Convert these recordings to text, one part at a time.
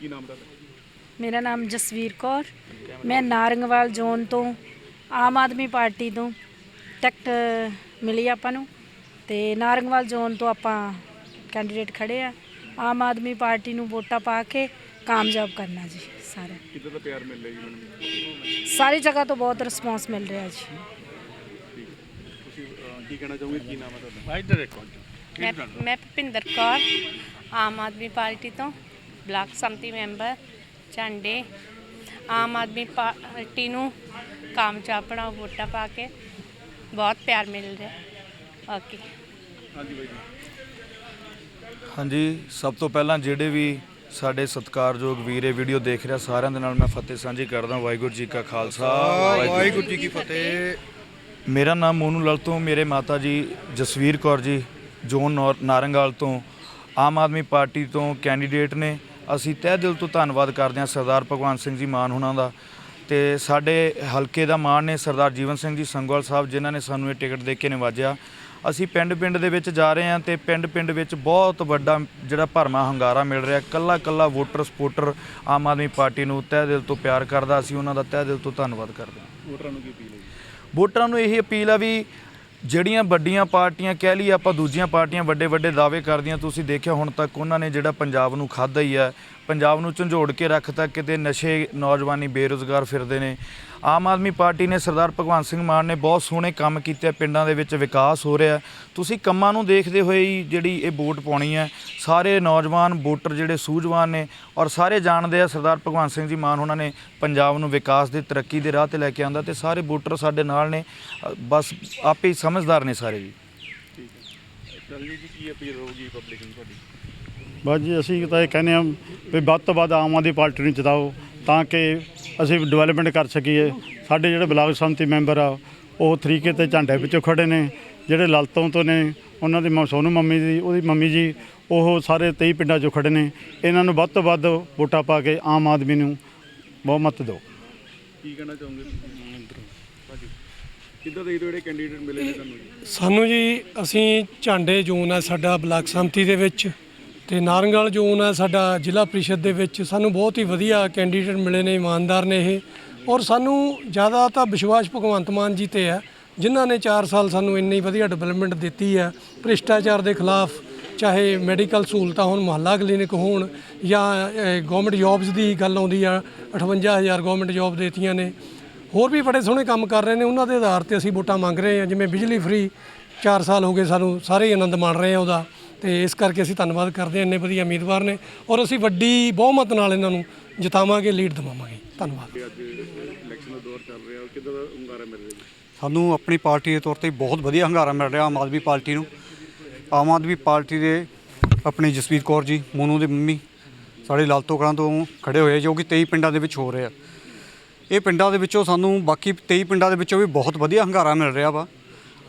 ਕੀ ਨਾਮ ਤੁਹਾਡਾ? ਮੇਰਾ ਨਾਮ ਜਸਵੀਰ ਕੌਰ। ਮੈਂ ਨਾਰੰਗਵਾਲ ਜ਼ੋਨ ਤੋਂ ਆਮ ਆਦਮੀ ਪਾਰਟੀ ਤੋਂ ਟਿਕਟ ਮਿਲੀ ਆਪਾਂ ਨੂੰ ਤੇ ਨਾਰੰਗਵਾਲ ਜ਼ੋਨ ਤੋਂ ਆਪਾਂ ਕੈਂਡੀਡੇਟ ਖੜੇ ਆ। ਆਮ ਆਦਮੀ ਪਾਰਟੀ ਨੂੰ ਵੋਟਾਂ ਪਾ ਕੇ ਕਾਮਯਾਬ ਕਰਨਾ ਜੀ ਸਾਰਾ। ਕਿੱਦਾਂ ਦਾ ਪਿਆਰ ਮਿਲ ਰਿਹਾ ਜੀ ਮੈਨੂੰ? ਸਾਰੀ ਜਗ੍ਹਾ ਤੋਂ ਬਹੁਤ ਰਿਸਪਾਂਸ ਮਿਲ ਰਿਹਾ ਜੀ। ਠੀਕ ਤੁਸੀਂ ਅਹ, ਕੀ ਕਹਿਣਾ ਚਾਹੋਗੇ? ਕੀ ਨਾਮ ਹੈ ਤੁਹਾਡਾ? ਇੱਧਰ ਦੇਖੋ। ਮੈਂ ਮੈਂ ਭੁਪਿੰਦਰ ਕੌਰ ਆਮ ਆਦਮੀ ਪਾਰਟੀ ਤੋਂ ਬਲਾਕ ਸੰਮਤੀ ਮੈਂਬਰ ਝੰਡੇ ਆਮ ਆਦਮੀ ਪਾਰਟੀ ਨੂੰ ਕਾਮਯਾਬ ਬਣਾਓ ਵੋਟਾਂ ਪਾ ਕੇ ਬਹੁਤ ਪਿਆਰ ਮਿਲ ਰਿਹਾ। ਓਕੇ। ਹਾਂਜੀ ਬਾਈ ਜੀ। ਹਾਂਜੀ ਸਭ ਤੋਂ ਪਹਿਲਾਂ ਜਿਹੜੇ ਵੀ ਸਾਡੇ ਸਤਿਕਾਰਯੋਗ ਵੀਰ ਵੀਡੀਓ ਦੇਖ ਰਿਹਾ ਸਾਰਿਆਂ ਦੇ ਨਾਲ ਮੈਂ ਫਤਿਹ ਸਾਂਝੀ ਕਰਦਾ ਵਾਹਿਗੁਰੂ ਜੀ ਕਾ ਖਾਲਸਾ ਵਾਹਿਗੁਰੂ ਜੀ ਕੀ ਫਤਿਹ। ਮੇਰਾ ਨਾਮ ਮੋਨੂ ਲਲ ਤੋਂ ਮੇਰੇ ਮਾਤਾ ਜੀ ਜਸਵੀਰ ਕੌਰ ਜੀ ਜੋਨ ਨੌਰ- ਨਾਰੰਗਾਲ ਤੋਂ ਆਮ ਆਦਮੀ ਪਾਰਟੀ ਤੋਂ ਕੈਂਡੀਡੇਟ ਨੇ। ਅਸੀਂ ਤਹਿ ਦਿਲ ਤੋਂ ਧੰਨਵਾਦ ਕਰਦੇ ਹਾਂ ਸਰਦਾਰ ਭਗਵੰਤ ਸਿੰਘ ਜੀ ਮਾਨ ਹੁਣਾਂ ਦਾ ਤੇ ਸਾਡੇ ਹਲਕੇ ਦਾ ਮਾਣ ਨੇ ਸਰਦਾਰ ਜੀਵਨ ਸਿੰਘ ਜੀ ਸੰਗਵਾਲ ਸਾਹਿਬ ਜਿਨ੍ਹਾਂ ਨੇ ਸਾਨੂੰ ਇਹ ਟਿਕਟ ਦੇ ਕੇ ਨਿਵਾਜਿਆ। ਅਸੀਂ ਪਿੰਡ-ਪਿੰਡ ਦੇ ਵਿੱਚ ਜਾ ਰਹੇ ਹਾਂ ਤੇ ਪਿੰਡ-ਪਿੰਡ ਵਿੱਚ ਬਹੁਤ ਵੱਡਾ ਜਿਹੜਾ ਭਰਮਾ ਹੰਗਾਰਾ ਮਿਲ ਰਿਹਾ। ਕੱਲਾ-ਕੱਲਾ voter supporter Aam Aadmi party ਨੂੰ ਤਹਿ ਦਿਲ ਤੋਂ ਪਿਆਰ ਕਰਦਾ। ਅਸੀਂ ਉਹਨਾਂ ਦਾ ਤਹਿ ਦਿਲ ਤੋਂ ਧੰਨਵਾਦ ਕਰਦੇ ਹਾਂ। ਵੋਟਰਾਂ ਨੂੰ ਕੀ ਅਪੀਲ ਹੈ ਵੋਟਰਾਂ ਨੂੰ ਇਹ ਅਪੀਲ ਆ ਵੀ ਜਿਹੜੀਆਂ ਵੱਡੀਆਂ ਪਾਰਟੀਆਂ, ਕਹਿ ਲਈ ਆਪਾਂ ਦੂਜੀਆਂ ਪਾਰਟੀਆਂ ਵੱਡੇ ਵੱਡੇ ਦਾਅਵੇ ਕਰਦੀਆਂ, ਤੁਸੀਂ ਦੇਖਿਆ ਹੁਣ ਤੱਕ ਉਹਨਾਂ ਨੇ ਜਿਹੜਾ ਪੰਜਾਬ ਨੂੰ ਖਾਦਾ ਹੀ ਹੈ ਪੰਜਾਬ ਨੂੰ ਝੰਜੋੜ ਕੇ ਰੱਖਤਾ ਕਿਤੇ ਨਸ਼ੇ ਨੌਜਵਾਨੀ ਬੇਰੁਜ਼ਗਾਰ ਫਿਰਦੇ ਨੇ। ਆਮ ਆਦਮੀ ਪਾਰਟੀ ਨੇ ਸਰਦਾਰ ਭਗਵੰਤ ਸਿੰਘ ਮਾਨ ਨੇ ਬਹੁਤ ਸੋਹਣੇ ਕੰਮ ਕੀਤੇ ਪਿੰਡਾਂ ਦੇ ਵਿੱਚ ਵਿਕਾਸ ਹੋ ਰਿਹਾ। ਤੁਸੀਂ ਕੰਮਾਂ ਨੂੰ ਦੇਖਦੇ ਹੋਏ ਹੀ ਜਿਹੜੀ ਇਹ ਵੋਟ ਪਾਉਣੀ ਹੈ, ਸਾਰੇ ਨੌਜਵਾਨ ਵੋਟਰ ਜਿਹੜੇ ਸੂਝਵਾਨ ਨੇ ਔਰ ਸਾਰੇ ਜਾਣਦੇ ਆ, ਸਰਦਾਰ ਭਗਵੰਤ ਸਿੰਘ ਜੀ ਮਾਨ ਉਹਨਾਂ ਨੇ ਪੰਜਾਬ ਨੂੰ ਵਿਕਾਸ ਦੀ ਤਰੱਕੀ ਦੇ ਰਾਹ ਤੇ ਲੈ ਕੇ ਆਂਦਾ ਤੇ ਸਾਰੇ ਵੋਟਰ ਸਾਡੇ ਨਾਲ ਨੇ, ਬਸ ਆਪੇ ਹੀ ਸਮਝਦਾਰ ਨੇ ਸਾਰੇ ਜੀ। ਠੀਕ ਹੈ। ਜੀ, ਕੀ ਅਪੀਲ ਰਹੂਗੀ ਪਬਲਿਕ ਨੂੰ ਤੁਹਾਡੀ? ਬਸ ਜੀ ਅਸੀਂ ਤਾਂ ਇਹ ਕਹਿੰਦੇ ਹਾਂ ਵੀ ਵੱਧ ਤੋਂ ਵੱਧ ਆਮ ਆਦਮੀ ਪਾਰਟੀ ਨੂੰ ਜਿਤਾਓ ਤਾਂ ਕਿ ਅਸੀਂ ਡਿਵੈਲਪਮੈਂਟ ਕਰ ਸਕੀਏ। ਸਾਡੇ ਜਿਹੜੇ ਬਲਾਕ ਸੰਮਤੀ ਮੈਂਬਰ ਆ ਉਹ ਤਰੀਕੇ ਤੇ ਝੰਡੇ ਵਿੱਚੋਂ ਖੜੇ ਨੇ ਜਿਹੜੇ ਲਲਤੋਂ ਤੋਂ ਨੇ ਉਹਨਾਂ ਦੀ ਮ- ਸੋਨੂ ਮੰਮੀ ਦੀ ਉਹਦੀ ਮੰਮੀ ਜੀ ਉਹ ਸਾਰੇ 23 ਪਿੰਡਾਂ 'ਚੋਂ ਖੜੇ ਨੇ। ਇਹਨਾਂ ਨੂੰ ਵੱਧ ਤੋਂ ਵੱਧ ਵੋਟਾਂ ਪਾ ਕੇ ਆਮ ਆਦਮੀ ਨੂੰ ਬਹੁਮਤ ਦਿਓ। ਕੀ ਕਹਿਣਾ ਚਾਹੋਗੇ ਭਾਜੀ ਕਿੱਦਾਂ ਦੇ ਜਿਹੜੇ ਕੈਂਡੀਡੇਟ ਮਿਲੇ ਨੇ ਤੁਹਾਨੂੰ ਜੀ? ਸਾਨੂੰ ਜੀ ਅਸੀਂ ਝਾਂਡੇ ਜ਼ੋਨ ਹੈ ਸਾਡਾ ਬਲਾਕ ਸੰਮਤੀ ਦੇ ਵਿੱਚ। ਤੇ ਨਾਰੰਗਲ ਜ਼ੋਨ ਹੈ ਸਾਡਾ ਜ਼ਿਲ੍ਹਾ ਪ੍ਰੀਸ਼ਦ ਦੇ ਵਿੱਚ ਸਾਨੂੰ ਬਹੁਤ ਹੀ ਵਧੀਆ ਕੈਂਡੀਡੇਟ ਮਿਲੇ ਨੇ, ਇਮਾਨਦਾਰ ਨੇ ਇਹ। ਔਰ ਸਾਨੂੰ ਜ਼ਿਆਦਾ ਤਾਂ ਵਿਸ਼ਵਾਸ ਭਗਵੰਤ ਮਾਨ ਜੀ ਤੇ ਹੈ, ਜਿਨ੍ਹਾਂ ਨੇ 4 ਸਾਲ ਸਾਨੂੰ ਇੰਨੀ ਵਧੀਆ ਡਿਵੈਲਪਮੈਂਟ ਦਿੱਤੀ ਹੈ, ਭ੍ਰਿਸ਼ਟਾਚਾਰ ਦੇ ਖਿਲਾਫ, ਚਾਹੇ ਮੈਡੀਕਲ ਸਹੂਲਤਾਂ ਹੋਣ, ਮੁਹੱਲਾ ਕਲੀਨਿਕ ਹੋਣ, ਜਾਂ ਗਵਰਨਮੈਂਟ ਜੌਬਸ ਦੀ ਗੱਲ ਆਉਂਦੀ ਆ 58000 ਗਵਰਨਮੈਂਟ ਜੌਬ ਦੇਤੀਆਂ ਨੇ। ਹੋਰ ਵੀ ਬੜੇ ਸੋਹਣੇ ਕੰਮ ਕਰ ਰਹੇ ਨੇ, ਉਹਨਾਂ ਦੇ ਆਧਾਰ ਤੇ ਅਸੀਂ ਵੋਟਾਂ ਮੰਗ ਰਹੇ ਹਾਂ, ਜਿਵੇਂ ਬਿਜਲੀ ਫ੍ਰੀ 4 ਸਾਲ ਹੋ ਗਏ ਸਾਨੂੰ ਸਾਰੇ ਹੀ ਆਨੰਦ ਮਾਣ ਰਹੇ ਆ ਉਹਦਾ। ਤੇ ਇਸ ਕਰਕੇ ਅਸੀਂ ਧੰਨਵਾਦ ਕਰਦੇ ਹਾਂ ਇੰਨੇ ਵਧੀਆ ਉਮੀਦਵਾਰ ਨੇ ਔਰ ਅਸੀਂ ਵੱਡੀ ਬਹੁਮਤ ਨਾਲ ਇਹਨਾਂ ਨੂੰ ਜਿਤਾਵਾਂਗੇ ਲੀਡ ਦਿਵਾਵਾਂਗੇ। ਧੰਨਵਾਦ। ਅੱਜ ਇਲੈਕਸ਼ਨ ਦਾ ਦੌਰ ਚੱਲ ਰਿਹਾ ਕਿੱਦਾਂ ਦਾ ਹੁੰਗਾਰਾ ਮਿਲ ਰਿਹਾ ਸਾਨੂੰ ਆਪਣੀ ਪਾਰਟੀ ਦੇ ਤੌਰ ਤੇ ਬਹੁਤ ਵਧੀਆ ਹੰਗਾਰਾ ਮਿਲ ਰਿਹਾ ਆਮ ਆਦਮੀ ਪਾਰਟੀ ਨੂੰ। ਆਮ ਆਦਮੀ ਪਾਰਟੀ ਦੇ ਆਪਣੇ ਜਸਵੀਰ ਕੌਰ ਜੀ, ਮੋਨੂ ਦੇ ਮੰਮੀ, ਸਾਡੇ ਲਾਲਤੋਕਰਾਂ ਤੋਂ ਖੜੇ ਹੋਏ ਜੋ ਕਿ 23 ਪਿੰਡਾਂ ਦੇ ਵਿੱਚ ਹੋ ਰਿਹਾ ਇਹ ਪਿੰਡਾਂ ਦੇ ਵਿੱਚੋਂ ਸਾਨੂੰ ਬਾਕੀ 23 ਪਿੰਡਾਂ ਦੇ ਵਿੱਚੋਂ ਵੀ ਬਹੁਤ ਵਧੀਆ ਹੰਗਾਰਾ ਮਿਲ ਰਿਹਾ ਵਾ।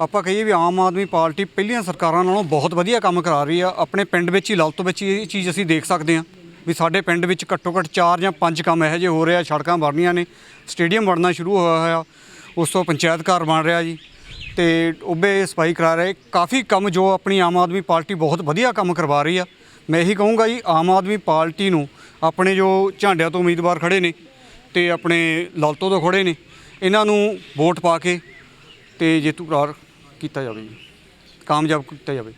ਆਪਾਂ ਕਹੀਏ ਵੀ ਆਮ ਆਦਮੀ ਪਾਰਟੀ ਪਹਿਲੀਆਂ ਸਰਕਾਰਾਂ ਨਾਲੋਂ ਬਹੁਤ ਵਧੀਆ ਕੰਮ ਕਰਾ ਰਹੀ ਆ। ਆਪਣੇ ਪਿੰਡ ਵਿੱਚ ਹੀ, ਲਾਲਤੋ ਵਿੱਚ ਹੀ ਇਹ ਚੀਜ਼ ਅਸੀਂ ਦੇਖ ਸਕਦੇ ਹਾਂ ਵੀ ਸਾਡੇ ਪਿੰਡ ਵਿੱਚ ਘੱਟੋ ਘੱਟ 4 ਜਾਂ 5 ਕੰਮ ਇਹੋ ਜਿਹੇ ਹੋ ਰਹੇ ਆ, ਸੜਕਾਂ ਬਣਨੀਆਂ ਨੇ, ਸਟੇਡੀਅਮ ਬਣਨਾ ਸ਼ੁਰੂ ਹੋਇਆ ਹੋਇਆ, ਉਸ ਤੋਂ ਪੰਚਾਇਤ ਘਰ ਬਣ ਰਿਹਾ ਜੀ ਤੇ ਉੱਭੇ ਸਫ਼ਾਈ ਕਰਾ ਰਹੇ। ਕਾਫੀ ਕੰਮ ਜੋ ਆਪਣੀ ਆਮ ਆਦਮੀ ਪਾਰਟੀ ਬਹੁਤ ਵਧੀਆ ਕੰਮ ਕਰਵਾ ਰਹੀ ਆ। ਮੈਂ ਇਹੀ ਕਹੂੰਗਾ ਜੀ, ਆਮ ਆਦਮੀ ਪਾਰਟੀ ਨੂੰ ਆਪਣੇ ਜੋ ਝਾਂਡਿਆਂ ਤੋਂ ਉਮੀਦਵਾਰ ਖੜੇ ਨੇ ਤੇ ਆਪਣੇ ਲਾਲਤੋ ਤੋਂ ਖੜੇ ਨੇ, ਇਹਨਾਂ ਨੂੰ ਵੋਟ ਪਾ ਕੇ ਤੇ ਜੇਤੂ ਕਰਾਰ ਕੀਤਾ ਜਾਵੇ ਜੀ। ਕਾਮਯਾਬ ਕੀਤਾ ਜਾਵੇ।